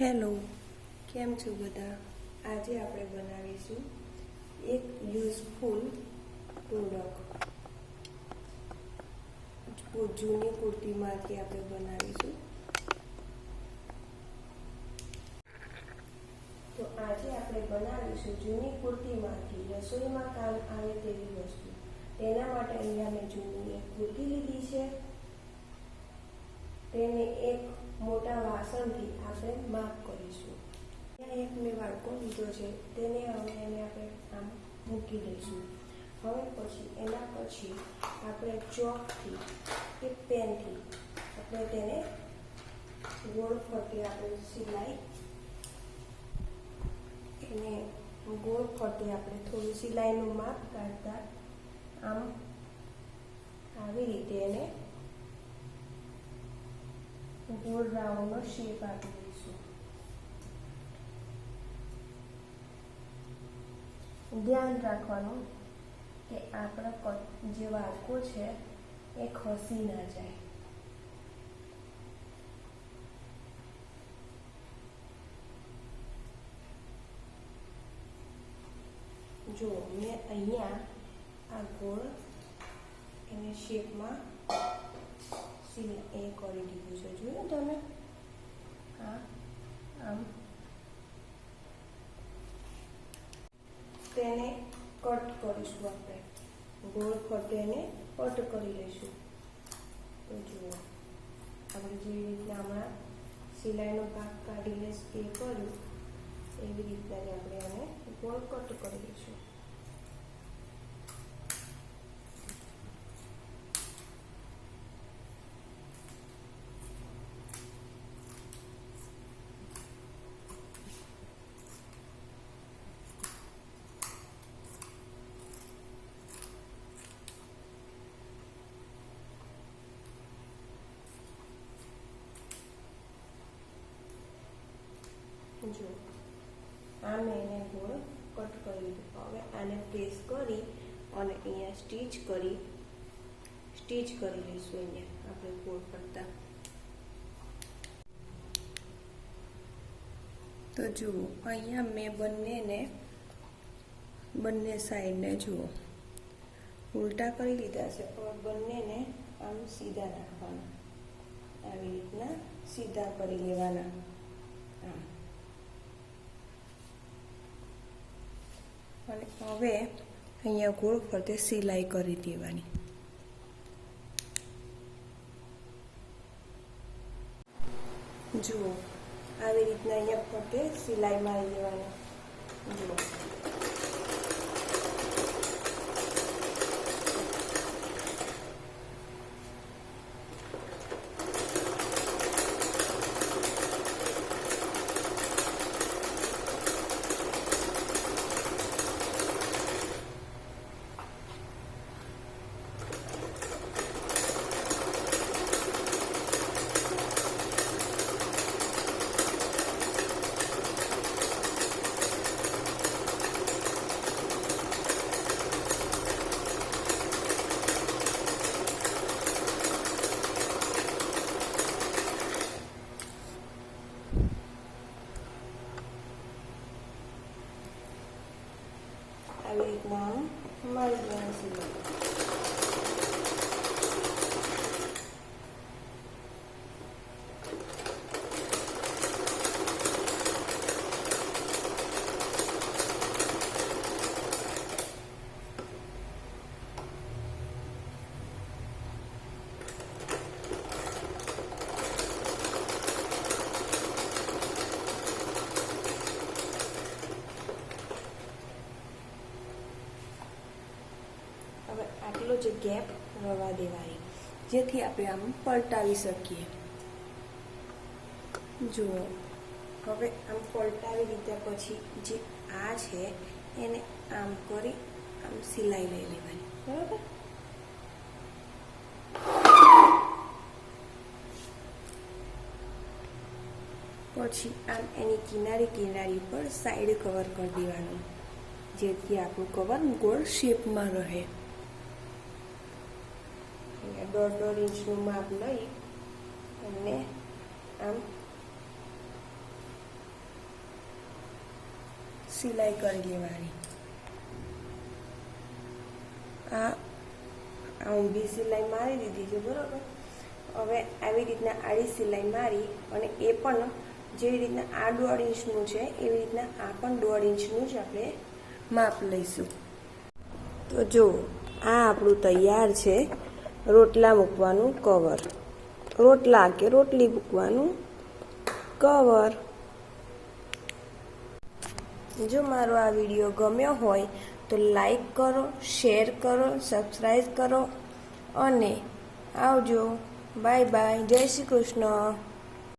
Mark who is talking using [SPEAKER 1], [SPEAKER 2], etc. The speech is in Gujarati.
[SPEAKER 1] હેલો, કેમ છો બધા? આજે આપણે બનાવીશું એક યુઝફુલ પ્રોડક્ટ. જૂની કુર્તીમાંથી આપણે બનાવીશું. તો આજે આપણે બનાવીશું જૂની કુર્તીમાંથી રસોઈમાં કામ આવે તેવી વસ્તુ. તેના માટે અહીંયા મેં જૂની એક કુર્તી લીધી છે. તેને એક મોટા વાસણથી આપણે માફ કરીશું. એક મેં વાળકો લીધો છે, તેને હવે એને આપણે આમ મૂકી દઈશું. હવે પછી, એના પછી આપણે ચોકથી કે પેનથી આપણે તેને ગોળ ફરતી આપણે સિલાઈ એને ગોળ ફરતી આપણે થોડું સિલાઈનું માપ કાઢતા આમ આવી રીતે એને ગોળ રાઉન્ડનો શેપ આપી દઈશું ધ્યાન રાખવાનું કે આપણા જે વાળકો છે એ ખસી ના જાય જો મેં અહીંયા આ ગોળ એને શેપમાં સીલ એ કરી દીધું છે જોયું તમે આ આમ તેને કટ કરીશું આપણે ગોળ ફરતે એને કટ કરી લઈશું તો જુઓ આપણે જેવી રીતના હમણાં સિલાઈનો ભાગ કાઢીને એ કર્યું એવી રીતના જ આપણે આને ગોળ કટ કરી લઈશું જો આ મેં એને ગોળ કટ કરી દીધું હવે આને પ્રેસ કરી અને અહીંયા સ્ટીચ કરી સ્ટીચ કરી લઈશું અહીંયા આપણે ગોળ કરતા. તો જુઓ, અહીંયા મેં બંનેને, બંને સાઈડને જુઓ. ઉલટા કરી લીધા છે, પણ બંનેને આમ સીધા રાખવાના. આવી રીતના સીધા કરી લેવાના. આમ અને હવે અહીંયા ગોળ ફરતે સિલાઈ કરી દેવાની. જુઓ, આવી રીતના અહીંયા ફરતે સિલાઈ મારી દેવાની. જુઓ આવી રીતના મારી દેવાની સિલાઈ આટલો જ ગેપ રવા દેવાની જેથી આપણે આમ પલટાવી શકીએ. જુઓ હવે આમ પલટાવી દીધા પછી જે આ છે, એને આમ કરી આમ સિલાઈ લઈ લેવાની, બરાબર? પછી આમ એની કિનારી કિનારી પર સાઈડ કવર કરી દેવાનું, જેથી આપણું કવર ગોળ શેપમાં રહે. દોઢ દોઢ ઇંચનું માપ લઈ અને આમ સિલાઈ કરી લેવાની. આ આ ઊંધી સિલાઈ મારી દીધી છે, બરાબર? હવે આવી રીતના આડી સિલાઈ મારી અને એ પણ જેવી રીતના આ દોઢ ઇંચનું છે, એવી રીતના આ પણ દોઢ ઇંચનું જ આપણે માપ લઈશું. તો જો, આ આપણું તૈયાર છે. રોટલા મૂકવાનું કવર રોટલા કે રોટલી મૂકવાનું કવર જો મારો આ વીડિયો ગમ્યો હોય તો લાઈક કરો શેર કરો સબસ્ક્રાઈબ કરો અને આવજો. બાય બાય જય શ્રી કૃષ્ણ.